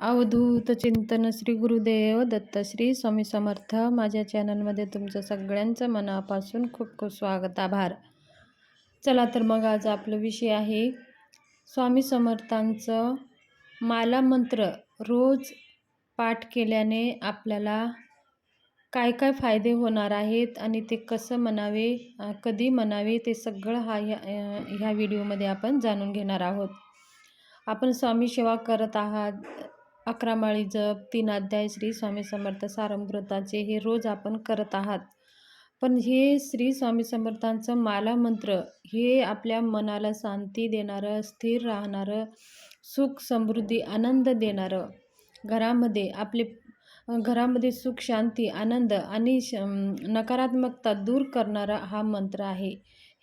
अवधूत चिंतन श्री गुरुदेव दत्त श्री स्वामी समर्थ. माझ्या चॅनलमध्ये तुमचं सगळ्यांचं मनापासून खूप खूप स्वागत आभार. चला तर मग आज आपलं विषय आहे स्वामी समर्थांचं माला मंत्र रोज पाठ केल्याने आपल्याला काय काय फायदे होणार आहेत आणि ते कसं म्हणावे कधी म्हणावे ते सगळं हा ह्या ह्या व्हिडिओमध्ये आपण जाणून घेणार आहोत. आपण स्वामी सेवा करत आहात अकरा माळी जप तीन अध्याय श्री स्वामी समर्थ सारंग्रताचे हे रोज आपण करत आहात. पण हे श्री स्वामी समर्थांचं माला मंत्र हे आपल्या मनाला शांती देणारं स्थिर राहणारं सुख समृद्धी आनंद देणारं घरामध्ये आपले घरामध्ये सुख शांती आनंद आणि श नकारात्मकता दूर करणारा हा मंत्र आहे.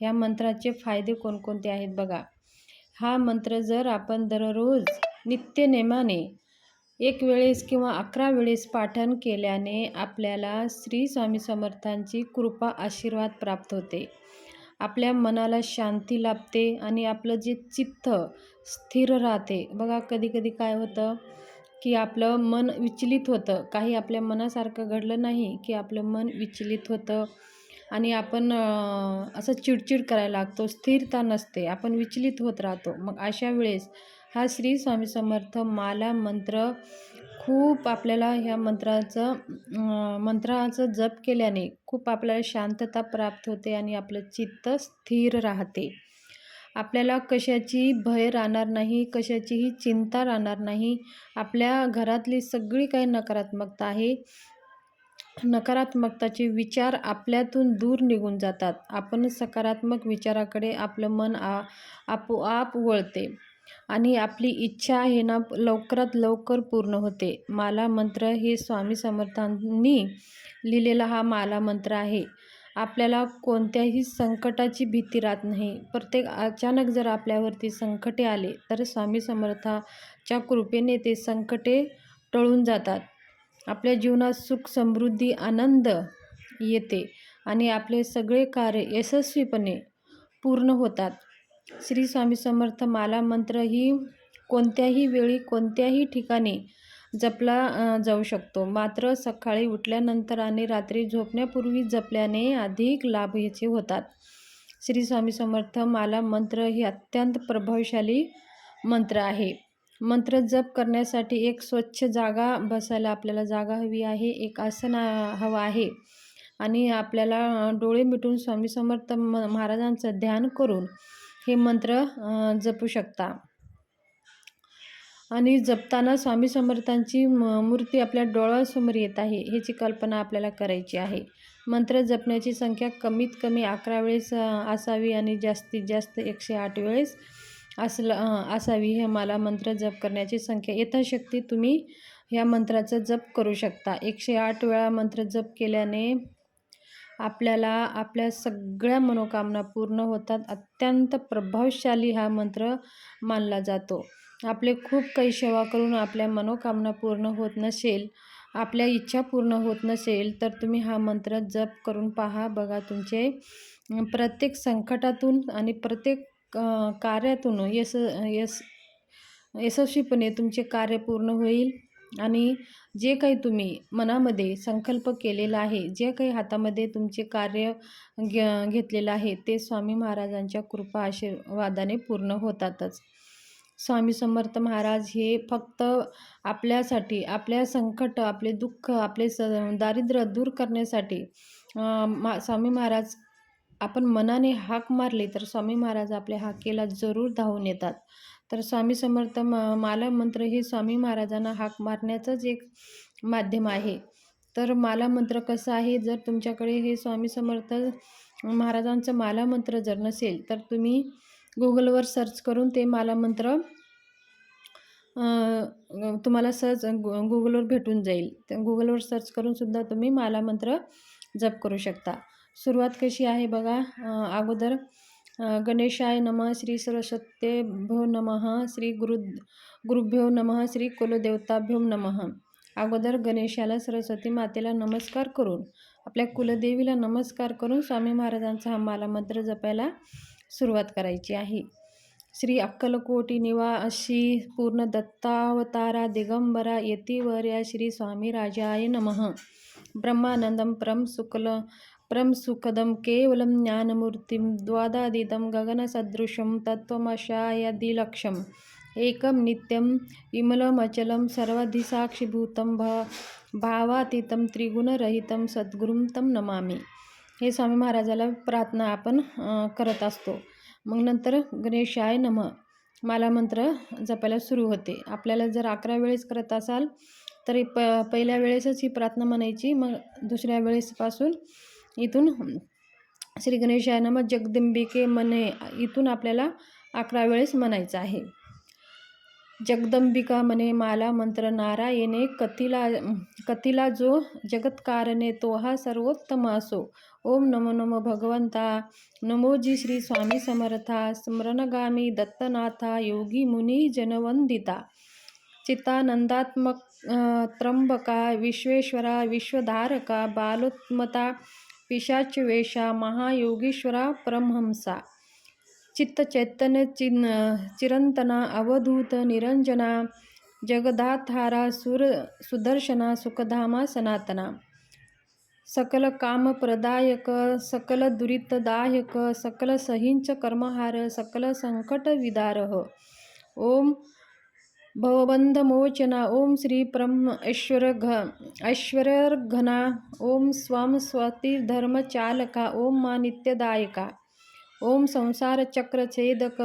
ह्या मंत्राचे फायदे कोणकोणते आहेत बघा. हा मंत्र जर आपण दररोज नित्यनेमाने एक वेळेस किंवा अकरा वेळेस पाठन केल्याने आपल्याला श्री स्वामी समर्थांची कृपा आशीर्वाद प्राप्त होते. आपल्या मनाला शांती लाभते आणि आपलं जे चित्त स्थिर राहते. बघा कधी कधी काय होतं की आपलं मन विचलित होतं. काही आपल्या मनासारखं घडलं नाही की आपलं मन विचलित होतं आणि आपण असं चिडचिड करायला लागतो. स्थिरता नसते. आपण विचलित होत राहतो. मग अशा वेळेस हा श्री स्वामी समर्थ माला मंत्र. खूप आपल्याला ह्या मंत्राचं मंत्राचं जप केल्याने खूप आपल्याला शांतता प्राप्त होते आणि आपलं चित्त स्थिर राहते. आपल्याला कशाची भय राहणार नाही कशाचीही चिंता राहणार नाही. आपल्या घरातली सगळी काही नकारात्मकता आहे. नकारात्मकताचे विचार आपल्यातून दूर निघून जातात. आपण सकारात्मक विचाराकडे आपलं मन आ आपोआप वळते. आणि आपली इच्छा आहे ना लवकरात लवकर पूर्ण होते. माला मंत्र हे स्वामी समर्थांनी लिहिलेला हा माला मंत्र आहे. आपल्याला कोणत्याही संकटाची भीती राहत नाही. प्रत्येक अचानक जर आपल्यावरती संकटे आले तर स्वामी समर्थाच्या कृपेने ते संकटे टळून जातात. आपल्या जीवनात सुख समृद्धी आनंद येते आणि आपले सगळे कार्य यशस्वीपणे पूर्ण होतात. श्री स्वामी समर्थ माला मंत्र ही कोणत्याही वेळी कोणत्याही ठिकाणी जपला जाऊ शकतो. मात्र सकाळी उठल्यानंतर आणि रात्री झोपण्यापूर्वी जपल्याने अधिक लाभ याचे होतात. श्री स्वामी समर्थ माला मंत्र ही अत्यंत प्रभावशाली मंत्र आहे. मंत्र जप करण्यासाठी एक स्वच्छ जागा बसायला आपल्याला जागा हवी आहे एक आसन हवं आहे. आणि आपल्याला डोळे मिटून स्वामी समर्थ म महाराजांचं ध्यान करून हे मंत्र जपू शकता. आणि जपताना स्वामी समर्थांची मूर्ती आपल्या डोळ्यासमोर येत आहे ह्याची कल्पना आपल्याला करायची आहे. मंत्र जपण्याची संख्या कमीत कमी अकरा वेळेस असावी आणि जास्तीत जास्त एकशे आठ वेळेस असलं असावी हे मला मंत्र जप करण्याची संख्या यथाशक्ती तुम्ही ह्या मंत्राचं जप करू शकता. एकशे आठ वेळा मंत्र जप केल्याने आपल्याला आपल्या सगळ्या मनोकामना पूर्ण होतात. अत्यंत प्रभावशाली हा मंत्र मानला जातो. आपले खूप काही सेवा करून आपल्या मनोकामना पूर्ण होत नसेल आपल्या इच्छा पूर्ण होत नसेल तर तुम्ही हा मंत्र जप करून पहा. बघा तुमचे प्रत्येक संकटातून आणि प्रत्येक कार्यातून यश यश यशस्वीपणे तुमचे कार्य पूर्ण होईल. आणि जे काही तुम्ही मनामध्ये संकल्प केलेला आहे जे काही हातामध्ये तुमचे कार्य घेतलेलं आहे ते स्वामी महाराजांच्या कृपा आशीर्वादाने पूर्ण होतातच. स्वामी समर्थ महाराज हे फक्त आपल्यासाठी आपल्या संकट आपले दुःख आपले स दारिद्र्य दूर करण्यासाठी मा स्वामी महाराज आपण मनाने हाक मारली तर स्वामी महाराज आपल्या हाकेला जरूर धावून येतात. तर स्वामी समर्थ म माला मंत्र हे स्वामी महाराजांना हाक मारण्याचंच एक माध्यम आहे. तर माला मंत्र कसं आहे? जर तुमच्याकडे हे स्वामी समर्थ महाराजांचं माला मंत्र जर नसेल तर तुम्ही गुगलवर सर्च करून ते माला मंत्र तुम्हाला सहज गुगलवर भेटून जाईल. गुगलवर सर्च करूनसुद्धा तुम्ही माला मंत्र जप करू शकता. सुरुवात कशी आहे बघा अगोदर गणेशाय नमः श्री सरस्वतेभ्यो नमः श्री गुरु गुरुभ्यो नमः श्री कुलदेवताभ्यो नमः. अगोदर गणेशाला सरस्वती मातेला नमस्कार करून आपल्या कुलदेवीला नमस्कार करून स्वामी महाराजांचा हा माला मंत्र जपायला सुरुवात करायची आहे. श्री अक्कलकोटी निवासी पूर्ण दत्तावतारा दिगंबरा यतिवर्या श्री स्वामी राजाय नमः. ब्रह्मानंदम परम शुक्ल परं सुखदं केवलं ज्ञानमूर्तिं द्वादादितं गगनसदृशं तत्त्वमशायदिलक्षम्। एकं नित्यं विमलमचलं सर्वधिसाक्षीभूतं भा भावातीतं त्रिगुणरहितं सद्गुरुं तं नमामि। हे स्वामी महाराजाला प्रार्थना आपण करत असतो। मग नंतर गणेशाय नम। मालामंत्र जपायला सुरू होते। आपल्याला जर अकरा वेळेस करत असाल तरी प पहिल्या वेळेसच ही प्रार्थना म्हणायची मग दुसऱ्या वेळेसपासून इथून श्री गणेशाय नम जगदंबिके मने इथून आपल्याला अकरा वेळेस म्हणायचं आहे. जगदंबिका मने माला मंत्र नारायणे कथिला कथिला जो जगत्कारणे तो हा सर्वोत्तम असो. ओम नमो नमो भगवंता. नमोजी श्री स्वामी समर्था. स्मरणगामी दत्तनाथा. योगी मुनी जनवंदिता. चित्तानंदात्मक त्र्यंबका. विश्वेश्वरा. विश्वधारका. बालोत्मता. पिशाचवेषा महायोगीश्वरा परमहंसा। चित्तचैतन्य चिन चिरंतना अवधूत निरंजना जगदाधारा सुर सुदर्शना सुखधामा सनातना। सकल कामप्रदायक सकल दुरितदायक सकल सहिंच कर्महार सकल संकट विदारह ओम भवबन्धमोचना ओम श्री परम ऐश्वर घ ऐश्वर्यघना ओम स्वाम स्वती धर्मचालका ओम मा नित्यदायका ओम संसार चक्र छेदक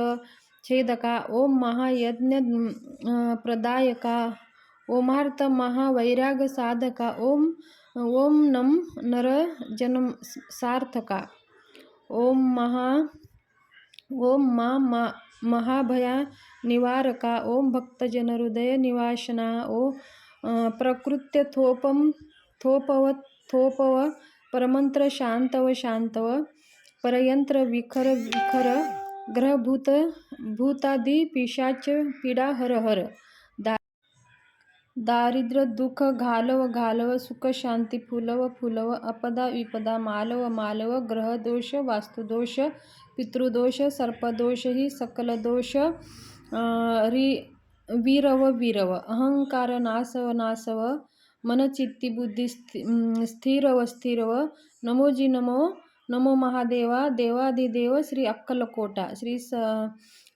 छेदका ओम महायज्ञ प्रदायका ओमार्थ महावैराग साधका ओम ओम नम नर सार्थका ओम महा ओम मा मा महाभया निवारका ओम भक्तजन हृदय निवासना ओ प्रकृत्य थोपम थोपव थोपव परमंत्र शांतव शांतव परयंत्र विखर विखर ग्रहभूत भूतादि पिशाच पीडा हर हर। दारिद्र्य दुःख घालव घालव सुख शांती फुलव फुलव अपदा विपदा मालव मालव ग्रहदोष वास्तुदोष पितृदोष सर्पदोष ही सकल दोष रि वीरव वीरव अहंकार नासव नासव मनचित्ती बुद्धी स्थि स्थिरव स्थिरव नमोजी नमो नमो महादेवा देवादिदेव श्री अक्कलकोटा श्री स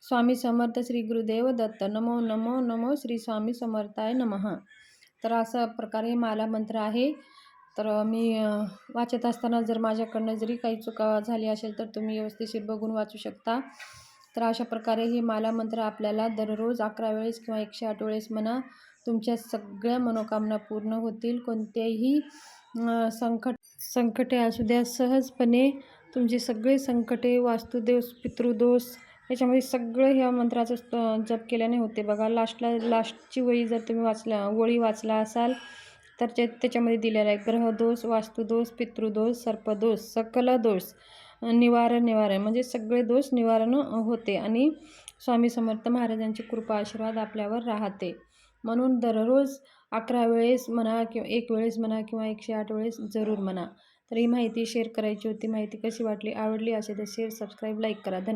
स्वामी समर्थ श्री गुरुदेव दत्त नमो नमो नमो श्री स्वामी समर्थाय नमः. तर असा प्रकारे माला मंत्र आहे. तर मी वाचत असताना जर माझ्याकडनं जरी काही चुका झाली असेल तर तुम्ही व्यवस्थिशीर बघून वाचू शकता. तर अशा प्रकारे हे माला मंत्र आपल्याला दररोज अकरा वेळेस किंवा एकशे आठ वेळेस म्हणा तुमच्या सगळ्या मनोकामना पूर्ण होतील. कोणत्याही संकट संकटे असू द्या सहजपणे तुमची सगळे संकटे वास्तुदोष पितृदोष याच्यामध्ये सगळं ह्या मंत्राचं जप केल्याने होते बघा. लास्टला लास्टची वळी जर तुम्ही वाचला ओळी वाचला असाल तर ते त्याच्यामध्ये दिलेला आहे. ग्रहदोष वास्तुदोष पितृदोष सर्पदोष सकल दोष निवारण निवारण. म्हणजे सगळे दोष निवारण होते आणि स्वामी समर्थ महाराजांची कृपा आशीर्वाद आपल्यावर राहते. म्हणून दररोज अकरा वेळेस म्हणा किंवा एक वेळेस म्हणा किंवा एकशे आठ वेळेस जरूर म्हणा. तर ही माहिती शेअर करायची होती. माहिती कशी वाटली आवडली असेल तर शेअर सबस्क्राईब लाईक करा. धन्यवाद.